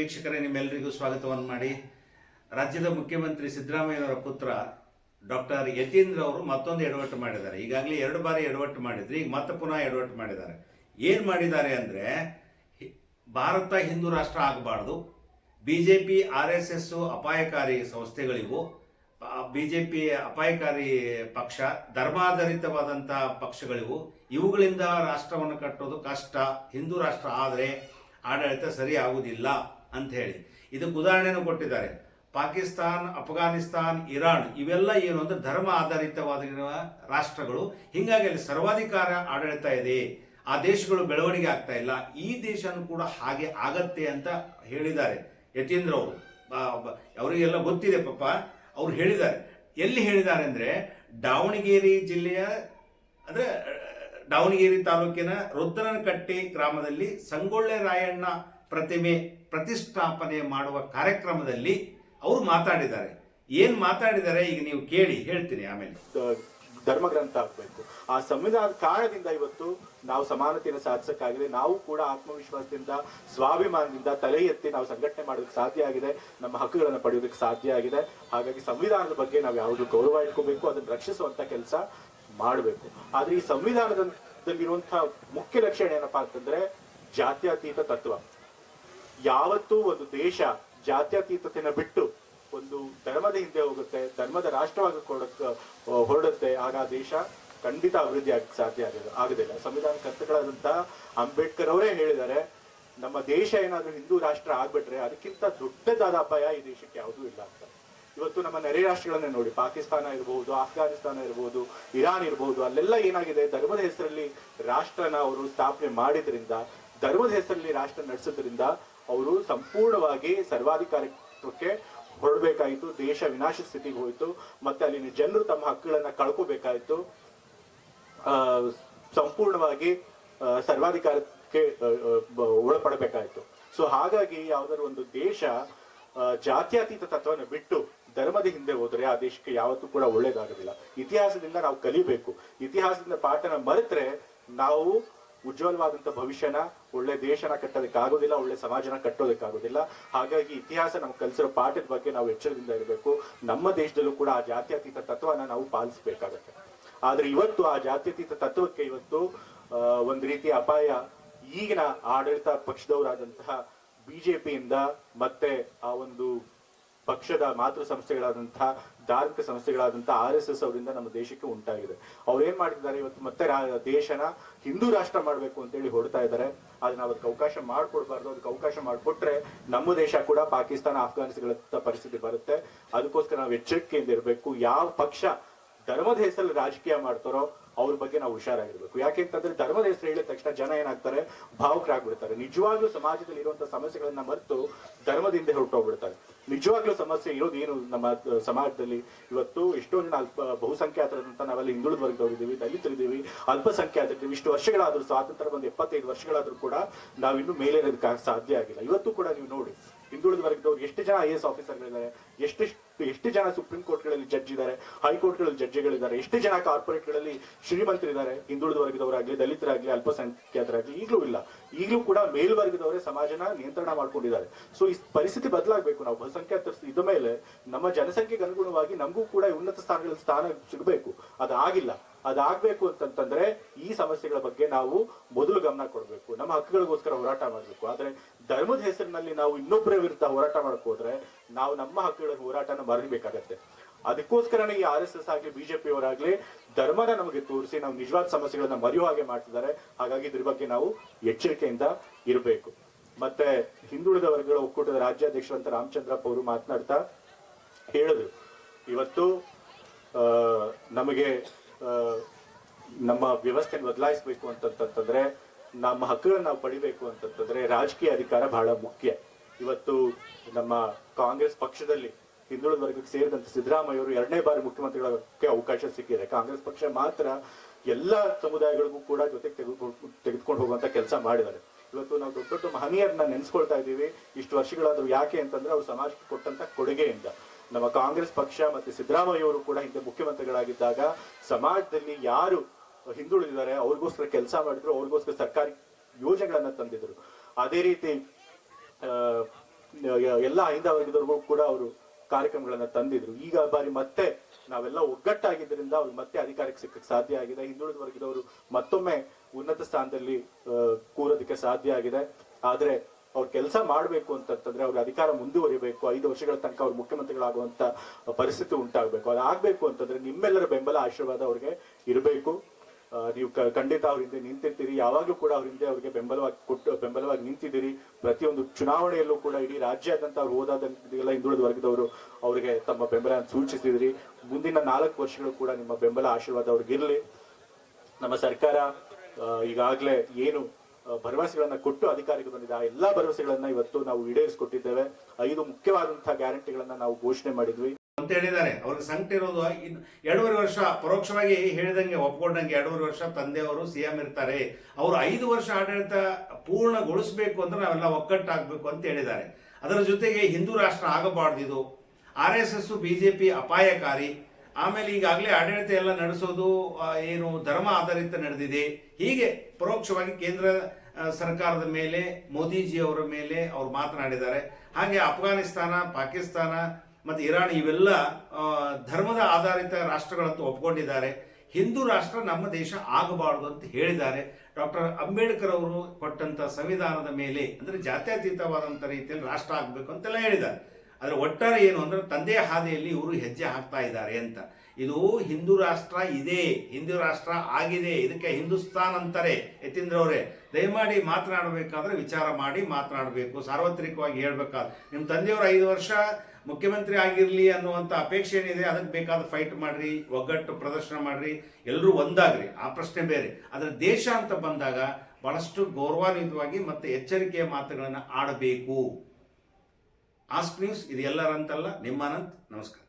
ವೀಕ್ಷಕರೇ ನಿಮ್ಮೆಲ್ಲರಿಗೂ ಸ್ವಾಗತವನ್ನು ಮಾಡಿ. ರಾಜ್ಯದ ಮುಖ್ಯಮಂತ್ರಿ ಸಿದ್ದರಾಮಯ್ಯನವರ ಪುತ್ರ ಡಾಕ್ಟರ್ ಯತೀಂದ್ರ ಅವರು ಮತ್ತೊಂದು ಎಡವಟ್ಟು ಮಾಡಿದ್ದಾರೆ. ಈಗಾಗಲೇ ಎರಡು ಬಾರಿ ಎಡವಟ್ಟು ಮಾಡಿದ್ರಿ, ಈಗ ಮತ್ತೆ ಪುನಃ ಎಡವಟ್ಟು ಮಾಡಿದ್ದಾರೆ. ಏನು ಮಾಡಿದ್ದಾರೆ ಅಂದರೆ ಭಾರತ ಹಿಂದೂ ರಾಷ್ಟ್ರ ಆಗಬಾರ್ದು. B J P R S S ಅಪಾಯಕಾರಿ ಸಂಸ್ಥೆಗಳಿವು. ಬಿ ಜೆ ಪಿ ಅಪಾಯಕಾರಿ ಪಕ್ಷ ಧರ್ಮಾಧಾರಿತವಾದಂಥ ಪಕ್ಷಗಳಿವು. ಇವುಗಳಿಂದ ರಾಷ್ಟ್ರವನ್ನು ಕಟ್ಟೋದು ಕಷ್ಟ. ಹಿಂದೂ ರಾಷ್ಟ್ರ ಆದರೆ ಆಡಳಿತ ಸರಿ ಆಗುವುದಿಲ್ಲ ಅಂತ ಹೇಳಿ. ಇದಕ್ಕೆ ಉದಾಹರಣೆಯನ್ನು ಕೊಟ್ಟಿದ್ದಾರೆ. ಪಾಕಿಸ್ತಾನ್, ಅಫ್ಘಾನಿಸ್ತಾನ್, ಇರಾನ್ ಇವೆಲ್ಲ ಏನು ಅಂದ್ರೆ ಧರ್ಮ ಆಧಾರಿತವಾಗಿರುವ ರಾಷ್ಟ್ರಗಳು. ಹೀಗಾಗಿ ಅಲ್ಲಿ ಸರ್ವಾಧಿಕಾರ ಆಡಳಿತ ಇದೆ. ಆ ದೇಶಗಳು ಬೆಳವಣಿಗೆ ಆಗ್ತಾ ಇಲ್ಲ. ಈ ದೇಶನೂ ಕೂಡ ಹಾಗೆ ಆಗತ್ತೆ ಅಂತ ಹೇಳಿದ್ದಾರೆ. ಯತೀಂದ್ರ ಅವರು. ಅವರಿಗೆಲ್ಲ ಗೊತ್ತಿದೆ ಪಾಪ. ಅವ್ರು ಹೇಳಿದ್ದಾರೆ. ಎಲ್ಲಿ ಹೇಳಿದ್ದಾರೆ ಅಂದ್ರೆ ದಾವಣಗೆರೆ ಜಿಲ್ಲೆಯ ಅಂದ್ರೆ, ದಾವಣಗೆರೆ ತಾಲೂಕಿನ ರುದ್ರನಕಟ್ಟೆ ಗ್ರಾಮದಲ್ಲಿ ಸಂಗೊಳ್ಳೆ ರಾಯಣ್ಣ ಪ್ರತಿಮೆ ಪ್ರತಿಷ್ಠಾಪನೆ ಮಾಡುವ ಕಾರ್ಯಕ್ರಮದಲ್ಲಿ ಅವರು ಮಾತಾಡಿದ್ದಾರೆ. ಏನು ಮಾತಾಡಿದ್ದಾರೆ ಈಗ ನೀವು ಕೇಳಿ, ಹೇಳ್ತೀನಿ ಆಮೇಲೆ. ಧರ್ಮಗ್ರಂಥ ಆಗಬೇಕು. ಆ ಸಂವಿಧಾನದ ಕಾರಣದಿಂದ ಇವತ್ತು ನಾವು ಸಮಾನತೆಯನ್ನು ಸಾಧಿಸಕ್ಕಾಗಿದೆ ನಾವು ಕೂಡ ಆತ್ಮವಿಶ್ವಾಸದಿಂದ, ಸ್ವಾಭಿಮಾನದಿಂದ ತಲೆ ಎತ್ತಿ ನಾವು ಸಂಘಟನೆ ಮಾಡೋದಕ್ಕೆ ಸಾಧ್ಯ ಆಗಿದೆ. ನಮ್ಮ ಹಕ್ಕುಗಳನ್ನು ಪಡೆಯೋದಕ್ಕೆ ಸಾಧ್ಯ ಆಗಿದೆ. ಹಾಗಾಗಿ ಸಂವಿಧಾನದ ಬಗ್ಗೆ ನಾವು ಯಾವುದು ಗೌರವ ಇಟ್ಕೋಬೇಕು, ಅದನ್ನು ರಕ್ಷಿಸುವಂತ ಕೆಲಸ ಮಾಡಬೇಕು. ಆದ್ರೆ ಈ ಸಂವಿಧಾನದಲ್ಲಿರುವಂತಹ ಮುಖ್ಯ ಲಕ್ಷಣ ಏನಪ್ಪಾ ಅಂತಂದ್ರೆ ಜಾತ್ಯತೀತ ತತ್ವ. ಯಾವತ್ತೂ ಒಂದು ದೇಶ ಜಾತ್ಯತೀತತೆನ ಬಿಟ್ಟು ಒಂದು ಧರ್ಮದ ಹಿಂದೆ ಹೋಗುತ್ತೆ, ಧರ್ಮದ ರಾಷ್ಟ್ರವಾಗಿ ಕೊಡಕ್ ಹೊರಡುತ್ತೆ, ಆಗ ದೇಶ ಖಂಡಿತ ಅಭಿವೃದ್ಧಿ ಆಗಕ್ಕೆ ಸಾಧ್ಯ ಆಗಿದೆ ಆಗುದಿಲ್ಲ. ಸಂವಿಧಾನ ಕರ್ತಗಳಾದಂತಹ ಅಂಬೇಡ್ಕರ್ ಅವರೇ ಹೇಳಿದ್ದಾರೆ, ನಮ್ಮ ದೇಶ ಏನಾದ್ರೂ ಹಿಂದೂ ರಾಷ್ಟ್ರ ಆಗ್ಬಿಟ್ರೆ ಅದಕ್ಕಿಂತ ದೊಡ್ಡದಾದ ಅಪಾಯ ಈ ದೇಶಕ್ಕೆ ಯಾವುದೂ ಇಲ್ಲ ಅಂತ. ಇವತ್ತು ನಮ್ಮ ನೆರೆ ರಾಷ್ಟ್ರಗಳನ್ನೇ ನೋಡಿ, ಪಾಕಿಸ್ತಾನ ಇರಬಹುದು ಅಫ್ಘಾನಿಸ್ತಾನ ಇರಬಹುದು ಇರಾನ್ ಇರಬಹುದು ಅಲ್ಲೆಲ್ಲ ಏನಾಗಿದೆ? ಧರ್ಮದ ಹೆಸರಲ್ಲಿ ರಾಷ್ಟ್ರನ ಅವರು ಸ್ಥಾಪನೆ ಮಾಡಿದ್ರಿಂದ, ಧರ್ಮದ ಹೆಸರಲ್ಲಿ ರಾಷ್ಟ್ರ ನಡೆಸೋದ್ರಿಂದ ಅವರು ಸಂಪೂರ್ಣವಾಗಿ ಸರ್ವಾಧಿಕಾರಕ್ಕೆ ಹೊರಡಬೇಕಾಯಿತು, ದೇಶ ವಿನಾಶ ಸ್ಥಿತಿಗೆ ಹೋಯಿತು, ಮತ್ತೆ ಅಲ್ಲಿನ ಜನರು ತಮ್ಮ ಹಕ್ಕುಗಳನ್ನ ಕಳ್ಕೋಬೇಕಾಯಿತು. ಸಂಪೂರ್ಣವಾಗಿ ಸರ್ವಾಧಿಕಾರಕ್ಕೆ ಒಳಪಡಬೇಕಾಯಿತು. ಸೊ, ಹಾಗಾಗಿ ಯಾವ್ದಾದ್ರು ಒಂದು ದೇಶ ಜಾತ್ಯತೀತ ತತ್ವನ ಬಿಟ್ಟು ಧರ್ಮದ ಹಿಂದೆ ಹೋದ್ರೆ ಆ ದೇಶಕ್ಕೆ ಯಾವತ್ತೂ ಕೂಡ ಒಳ್ಳೇದಾಗೋದಿಲ್ಲ. ಇತಿಹಾಸದಿಂದ ನಾವು ಕಲಿಬೇಕು. ಇತಿಹಾಸದಿಂದ ಪಾಠನ ಮರೆತ್ರೆ ನಾವು ಉಜ್ವಲವಾದಂತ ಭವಿಷ್ಯನ ಒಳ್ಳೆ ದೇಶನ ಕಟ್ಟೋದಕ್ಕಾಗೋದಿಲ್ಲ, ಒಳ್ಳೆ ಸಮಾಜನ ಕಟ್ಟೋದಕ್ಕಾಗೋದಿಲ್ಲ. ಹಾಗಾಗಿ ಇತಿಹಾಸ ನಮ್ಗೆ ಕಲಿಸಿರೋ ಪಾಠದ ಬಗ್ಗೆ ನಾವು ಎಚ್ಚರದಿಂದ ಇರಬೇಕು. ನಮ್ಮ ದೇಶದಲ್ಲೂ ಕೂಡ ಆ ಜಾತ್ಯತೀತ ತತ್ವನ ನಾವು ಪಾಲಿಸಬೇಕಾಗತ್ತೆ. ಆದ್ರೆ ಇವತ್ತು ಆ ಜಾತ್ಯತೀತ ತತ್ವಕ್ಕೆ ಇವತ್ತು ಒಂದು ರೀತಿ ಅಪಾಯ. ಈಗಿನ ಆಡಳಿತ ಪಕ್ಷದವರಾದಂತಹ ಬಿಜೆಪಿಯಿಂದ ಮತ್ತೆ ಆ ಒಂದು ಪಕ್ಷದ ಮಾತೃ ಸಂಸ್ಥೆಗಳಾದಂತಹ ಧಾರ್ಮಿಕ ಸಂಸ್ಥೆಗಳಾದಂತಹ ಆರ್ ಎಸ್ ಎಸ್ ಅವರಿಂದ ನಮ್ಮ ದೇಶಕ್ಕೆ ಉಂಟಾಗಿದೆ. ಅವ್ರು ಏನ್ ಮಾಡ್ತಿದ್ದಾರೆ ಇವತ್ತು? ಮತ್ತೆ ದೇಶನ ಹಿಂದೂ ರಾಷ್ಟ್ರ ಮಾಡ್ಬೇಕು ಅಂತೇಳಿ ಹೊಡ್ತಾ ಇದ್ದಾರೆ. ನಾವ್ ಅದಕ್ಕೆ ಅವಕಾಶ ಮಾಡ್ಕೊಡ್ಬಾರ್ದು. ಅದಕ್ಕೆ ಅವಕಾಶ ಮಾಡಿಕೊಟ್ರೆ ನಮ್ಮ ದೇಶ ಕೂಡ ಪಾಕಿಸ್ತಾನ ಅಫ್ಘಾನಿಸ್ತಾನ ಪರಿಸ್ಥಿತಿ ಬರುತ್ತೆ. ಅದಕ್ಕೋಸ್ಕರ ನಾವು ಎಚ್ಚರಿಕೆಯಿಂದ ಇರಬೇಕು. ಯಾವ ಪಕ್ಷ ಧರ್ಮದ ಹೆಸರಲ್ಲಿ ರಾಜಕೀಯ ಮಾಡ್ತಾರೋ ಅವ್ರ ಬಗ್ಗೆ ನಾವು ಹುಷಾರಾಗಿರ್ಬೇಕು. ಯಾಕೆ ಅಂತಂದ್ರೆ ಧರ್ಮದ ಹೆಸರು ಹೇಳಿದ ತಕ್ಷಣ ಜನ ಏನಾಗ್ತಾರೆ? ಭಾವುಕರಾಗ್ಬಿಡ್ತಾರೆ ನಿಜವಾಗ್ಲೂ ಸಮಾಜದಲ್ಲಿ ಇರುವಂತಹ ಸಮಸ್ಯೆಗಳನ್ನ ಮರೆತು ಧರ್ಮದಿಂದ ಹೊರಟೋಗ್ಬಿಡ್ತಾರೆ. ನಿಜವಾಗ್ಲೂ ಸಮಸ್ಯೆ ಇರೋದು ಏನು ನಮ್ಮ ಸಮಾಜದಲ್ಲಿ? ಇವತ್ತು ಎಷ್ಟೊಂದು ಜನ ಅಲ್ಪ ಬಹುಸಂಖ್ಯಾತರಂತ ನಾವೆಲ್ಲ ಹಿಂದುಳಿದ ವರ್ಗದವರಿದ್ದೀವಿ, ದಲಿತರಿದ್ದೀವಿ, ಅಲ್ಪಸಂಖ್ಯಾತರಿದ್ದೀವಿ. ಇಷ್ಟು ವರ್ಷಗಳಾದ್ರೂ, ಸ್ವಾತಂತ್ರ್ಯ ಬಂದು ಎಪ್ಪತ್ತೈದು ವರ್ಷಗಳಾದ್ರೂ ಕೂಡ ನಾವಿನ್ನೂ ಮೇಲೇರೋದಕ್ಕೆ ಸಾಧ್ಯ ಆಗಿಲ್ಲ. ಇವತ್ತು ಕೂಡ ನೀವು ನೋಡಿ ಹಿಂದುಳಿದ ವರ್ಗದವ್ರು ಎಷ್ಟು ಜನ ಐ ಎಸ್ ಆಫೀಸರ್ಗಳಿದ್ದಾರೆ ಎಷ್ಟು ಎಷ್ಟು ಜನ ಸುಪ್ರೀಂ ಕೋರ್ಟ್ಗಳಲ್ಲಿ ಜಡ್ಜ್ ಇದ್ದಾರೆ ಹೈಕೋರ್ಟ್ಗಳಲ್ಲಿ ಜಡ್ಜ್ಗಳಿದ್ದಾರೆ ಎಷ್ಟು ಜನ ಕಾರ್ಪೊರೇಟ್ಗಳಲ್ಲಿ ಶ್ರೀಮಂತರಿದ್ದಾರೆ ಹಿಂದುಳಿದ ವರ್ಗದವರಾಗಲಿ ದಲಿತರಾಗಲಿ, ಅಲ್ಪಸಂಖ್ಯಾತರಾಗಲಿ, ಈಗಲೂ ಇಲ್ಲ. ಈಗಲೂ ಕೂಡ ಮೇಲ್ವರ್ಗದವರೇ ಸಮಾಜನ ನಿಯಂತ್ರಣ ಮಾಡ್ಕೊಂಡಿದ್ದಾರೆ. ಸೊ ಈ ಪರಿಸ್ಥಿತಿ ಬದಲಾಗಬೇಕು. ನಾವು ಬಹುಸಂಖ್ಯಾತ ಇದ ಮೇಲೆ ನಮ್ಮ ಜನಸಂಖ್ಯೆಗೆ ಅನುಗುಣವಾಗಿ ನಮಗೂ ಕೂಡ ಉನ್ನತ ಸ್ಥಾನಗಳಲ್ಲಿ ಸ್ಥಾನ ಸಿಗಬೇಕು. ಅದಾಗಿಲ್ಲ. ಅದಾಗಬೇಕು ಅಂತಂತಂದ್ರೆ ಈ ಸಮಸ್ಯೆಗಳ ಬಗ್ಗೆ ನಾವು ಮೊದಲು ಗಮನ ಕೊಡಬೇಕು. ನಮ್ಮ ಹಕ್ಕುಗಳಿಗೋಸ್ಕರ ಹೋರಾಟ ಮಾಡಬೇಕು. ಆದ್ರೆ ಧರ್ಮದ ಹೆಸರಿನಲ್ಲಿ ನಾವು ಇನ್ನೊಬ್ಬರ ವಿರುದ್ಧ ಹೋರಾಟ ಹೋದ್ರೆ ನಾವು ನಮ್ಮ ಹಕ್ಕುಗಳ ಹೋರಾಟನ ಮರಬೇಕಾಗತ್ತೆ ಅದಕ್ಕೋಸ್ಕರನೇ ಈ ಆರ್ ಎಸ್ ಎಸ್ ಆಗ್ಲಿ ಬಿಜೆಪಿ ಅವರಾಗ್ಲಿ ಧರ್ಮನ ನಮಗೆ ತೋರಿಸಿ ನಾವು ನಿಜವಾದ ಸಮಸ್ಯೆಗಳನ್ನ ಮರೆಯುವ ಹಾಗೆ ಮಾಡ್ತಿದ್ದಾರೆ. ಹಾಗಾಗಿ ಇದ್ರ ಬಗ್ಗೆ ನಾವು ಎಚ್ಚರಿಕೆಯಿಂದ ಇರಬೇಕು. ಮತ್ತೆ ಹಿಂದುಳಿದ ವರ್ಗಗಳ ಒಕ್ಕೂಟದ ರಾಜ್ಯಾಧ್ಯಕ್ಷರಂತ ರಾಮಚಂದ್ರಪ್ಪ ಅವರು ಮಾತನಾಡ್ತಾ ಹೇಳಿದ್ರು. ಇವತ್ತು ನಮಗೆ ನಮ್ಮ ವ್ಯವಸ್ಥೆ ಬದಲಾಯಿಸಬೇಕು ಅಂತಂತಂದ್ರೆ ನಮ್ಮ ಹಕ್ಕುಗಳನ್ನ ನಾವು ಪಡಿಬೇಕು ಅಂತಂತಂದ್ರೆ ರಾಜಕೀಯ ಅಧಿಕಾರ ಬಹಳ ಮುಖ್ಯ. ಇವತ್ತು ನಮ್ಮ ಕಾಂಗ್ರೆಸ್ ಪಕ್ಷದಲ್ಲಿ ಹಿಂದುಳಿದ ವರ್ಗಕ್ಕೆ ಸೇರಿದಂತೆ ಸಿದ್ದರಾಮಯ್ಯ ಅವರು ಎರಡನೇ ಬಾರಿ ಮುಖ್ಯಮಂತ್ರಿಗಳಕ್ಕೆ ಅವಕಾಶ ಸಿಕ್ಕಿದೆ. ಕಾಂಗ್ರೆಸ್ ಪಕ್ಷ ಮಾತ್ರ ಎಲ್ಲಾ ಸಮುದಾಯಗಳಿಗೂ ಕೂಡ ಜೊತೆಗೆ ತೆಗೆದುಕೊಂಡು ತೆಗೆದುಕೊಂಡು ಹೋಗುವಂತ ಕೆಲಸ ಮಾಡಿದ್ದಾರೆ. ಇವತ್ತು ನಾವು ದೊಡ್ಡ ದೊಡ್ಡ ಮಹನೀಯರನ್ನ ನೆನೆಸ್ಕೊಳ್ತಾ ಇದ್ದೀವಿ. ಇಷ್ಟು ವರ್ಷಗಳಾದ್ರೂ ಯಾಕೆ ಅಂತಂದ್ರೆ ಅವ್ರು ಸಮಾಜಕ್ಕೆ ಕೊಟ್ಟಂತ ಕೊಡುಗೆಯಿಂದ. ನಮ್ಮ ಕಾಂಗ್ರೆಸ್ ಪಕ್ಷ ಮತ್ತೆ ಸಿದ್ದರಾಮಯ್ಯ ಅವರು ಕೂಡ ಹಿಂದೆ ಮುಖ್ಯಮಂತ್ರಿಗಳಾಗಿದ್ದಾಗ ಸಮಾಜದಲ್ಲಿ ಯಾರು ಹಿಂದುಳಿದಿದ್ದಾರೆ ಅವ್ರಿಗೋಸ್ಕರ ಕೆಲಸ ಮಾಡಿದ್ರು, ಅವ್ರಿಗೋಸ್ಕರ ಸರ್ಕಾರಿ ಯೋಜನೆಗಳನ್ನ ತಂದಿದ್ರು. ಅದೇ ರೀತಿ ಎಲ್ಲ ಐದ ವರ್ಗದವ್ರಿಗೂ ಕೂಡ ಅವರು ಕಾರ್ಯಕ್ರಮಗಳನ್ನ ತಂದಿದ್ರು. ಈಗ ಬಾರಿ ಮತ್ತೆ ನಾವೆಲ್ಲ ಒಗ್ಗಟ್ಟಾಗಿದ್ದರಿಂದ ಅವ್ರು ಮತ್ತೆ ಅಧಿಕಾರಕ್ಕೆ ಸಿಕ್ಕಕ್ಕೆ ಸಾಧ್ಯ ಆಗಿದೆ. ಹಿಂದುಳಿದ ವರ್ಗದವರು ಮತ್ತೊಮ್ಮೆ ಉನ್ನತ ಸ್ಥಾನದಲ್ಲಿ ಕೂರೋದಕ್ಕೆ ಸಾಧ್ಯ ಆಗಿದೆ. ಆದ್ರೆ ಅವ್ರು ಕೆಲಸ ಮಾಡಬೇಕು ಅಂತಂದ್ರೆ ಅವ್ರ ಅಧಿಕಾರ ಮುಂದುವರಿಬೇಕು. ಐದು ವರ್ಷಗಳ ತನಕ ಅವ್ರು ಮುಖ್ಯಮಂತ್ರಿಗಳಾಗುವಂತ ಪರಿಸ್ಥಿತಿ ಉಂಟಾಗಬೇಕು. ಅದಾಗಬೇಕು ಅಂತಂದ್ರೆ ನಿಮ್ಮೆಲ್ಲರ ಬೆಂಬಲ, ಆಶೀರ್ವಾದ ಅವ್ರಿಗೆ ಇರಬೇಕು. ನೀವು ಖಂಡಿತ ಅವ್ರ ಹಿಂದೆ ನಿಂತಿರ್ತೀರಿ. ಯಾವಾಗಲೂ ಕೂಡ ಅವ್ರ ಹಿಂದೆ ಅವ್ರಿಗೆ ಬೆಂಬಲವಾಗಿ ಕೊಟ್ಟು, ಬೆಂಬಲವಾಗಿ ನಿಂತಿದ್ದೀರಿ. ಪ್ರತಿಯೊಂದು ಚುನಾವಣೆಯಲ್ಲೂ ಕೂಡ ಇಡೀ ರಾಜ್ಯಾದ್ಯಂತ ಅವ್ರು ಹೋದಾದಂತೆಲ್ಲ ಹಿಂದುಳಿದ ವರ್ಗದವರು ಅವರಿಗೆ ತಮ್ಮ ಬೆಂಬಲ ಸೂಚಿಸಿದಿರಿ. ಮುಂದಿನ ನಾಲ್ಕು ವರ್ಷಗಳು ಕೂಡ ನಿಮ್ಮ ಬೆಂಬಲ, ಆಶೀರ್ವಾದ ಅವ್ರಿಗಿರಲಿ ನಮ್ಮ ಸರ್ಕಾರ ಈಗಾಗಲೇ ಏನು ಭರವಸೆಗಳನ್ನ ಕೊಟ್ಟು ಅಧಿಕಾರಕ್ಕೆ ಬಂದಿದೆ. ಆ ಎಲ್ಲಾ ಭರವಸೆಗಳನ್ನ ಇವತ್ತು ನಾವು ಈಡೇರಿಸಿಕೊಟ್ಟಿದ್ದೇವೆ. ಐದು ಮುಖ್ಯವಾದಂತಹ ಗ್ಯಾರಂಟಿಗಳನ್ನ ನಾವು ಘೋಷಣೆ ಮಾಡಿದ್ವಿ. ಅಂತ ಹೇಳಿದ್ದಾರೆ. ಅವ್ರಿಗೆ ಸಂಕಟ ಇರೋದು ಎರಡೂವರೆ ವರ್ಷ ಪರೋಕ್ಷವಾಗಿ ಹೇಳಿದಂಗೆ, ಒಪ್ಕೊಂಡಂಗೆ ಎರಡೂವರೆ ವರ್ಷ ತಂದೆಯವರು ಸಿ ಎಂ ಇರ್ತಾರೆ. ಅವರು ಐದು ವರ್ಷ ಆಡಳಿತ ಪೂರ್ಣಗೊಳಿಸಬೇಕು ಅಂದ್ರೆ ನಾವೆಲ್ಲ ಒಗ್ಗಟ್ಟಾಗಬೇಕು ಅಂತ ಹೇಳಿದ್ದಾರೆ. ಅದರ ಜೊತೆಗೆ ಹಿಂದೂ ರಾಷ್ಟ್ರ ಆಗಬಾರ್ದು ಇದು. ಆರ್ ಎಸ್ ಎಸ್ ಬಿಜೆಪಿ ಅಪಾಯಕಾರಿ. ಆಮೇಲೆ ಈಗಾಗಲೇ ಆಡಳಿತ ಎಲ್ಲ ನಡೆಸೋದು ಏನು ಧರ್ಮ ಆಧಾರಿತ ನಡೆದಿದೆ. ಹೀಗೆ ಪರೋಕ್ಷವಾಗಿ ಕೇಂದ್ರ ಸರ್ಕಾರದ ಮೇಲೆ ಮೋದಿಜಿ ಅವರ ಮೇಲೆ ಅವರು ಮಾತನಾಡಿದ್ದಾರೆ. ಹಾಗೆ ಅಫ್ಘಾನಿಸ್ತಾನ, ಪಾಕಿಸ್ತಾನ ಮತ್ತು ಇರಾನ್ ಇವೆಲ್ಲ ಧರ್ಮದ ಆಧಾರಿತ ರಾಷ್ಟ್ರಗಳಂತೂ ಒಪ್ಕೊಂಡಿದ್ದಾರೆ. ಹಿಂದೂ ರಾಷ್ಟ್ರ ನಮ್ಮ ದೇಶ ಆಗಬಾರದು ಅಂತ ಹೇಳಿದ್ದಾರೆ. ಡಾಕ್ಟರ್ ಅಂಬೇಡ್ಕರ್ ಅವರು ಕೊಟ್ಟಂತ ಸಂವಿಧಾನದ ಮೇಲೆ, ಅಂದ್ರೆ ಜಾತ್ಯತೀತವಾದಂಥ ರೀತಿಯಲ್ಲಿ ರಾಷ್ಟ್ರ ಆಗಬೇಕು ಅಂತೆಲ್ಲ ಹೇಳಿದ್ದಾರೆ. ಆದರೆ ಒಟ್ಟಾರೆ ಏನು ಅಂದ್ರೆ ತಂದೆಯ ಹಾದಿಯಲ್ಲಿ ಇವರು ಹೆಜ್ಜೆ ಹಾಕ್ತಾ ಇದ್ದಾರೆ ಅಂತ. ಇದು ಹಿಂದೂ ರಾಷ್ಟ್ರ ಇದೆ, ಹಿಂದೂ ರಾಷ್ಟ್ರ ಆಗಿದೆ, ಇದಕ್ಕೆ ಹಿಂದೂಸ್ತಾನ್ ಅಂತಾರೆ ಯತೀಂದ್ರ ಅವರೇ. ದಯಮಾಡಿ ಮಾತನಾಡಬೇಕಾದ್ರೆ ವಿಚಾರ ಮಾಡಿ ಮಾತನಾಡಬೇಕು, ಸಾರ್ವತ್ರಿಕವಾಗಿ ಹೇಳ್ಬೇಕಾದ್ರೆ. ನಿಮ್ಮ ತಂದೆಯವರು ಐದು ವರ್ಷ ಮುಖ್ಯಮಂತ್ರಿ ಆಗಿರಲಿ ಅನ್ನುವಂಥ ಅಪೇಕ್ಷೆ ಏನಿದೆ, ಅದಕ್ಕೆ ಬೇಕಾದ ಫೈಟ್ ಮಾಡಿರಿ, ಒಗ್ಗಟ್ಟು ಪ್ರದರ್ಶನ ಮಾಡಿರಿ ಎಲ್ಲರೂ ಒಂದಾಗ್ರಿ. ಆ ಪ್ರಶ್ನೆ ಬೇರೆ. ಆದರೆ ದೇಶ ಅಂತ ಬಂದಾಗ ಬಹಳಷ್ಟು ಗೌರವಾನ್ವಿತವಾಗಿ ಮತ್ತು ಎಚ್ಚರಿಕೆಯ ಮಾತುಗಳನ್ನು ಆಡಬೇಕು. ಆಸ್ಕ್ ನ್ಯೂಸ್ ಇದು ಎಲ್ಲರಂತಲ್ಲ, ನಿಮ್ಮ ಅನಂತ್, ನಮಸ್ಕಾರ.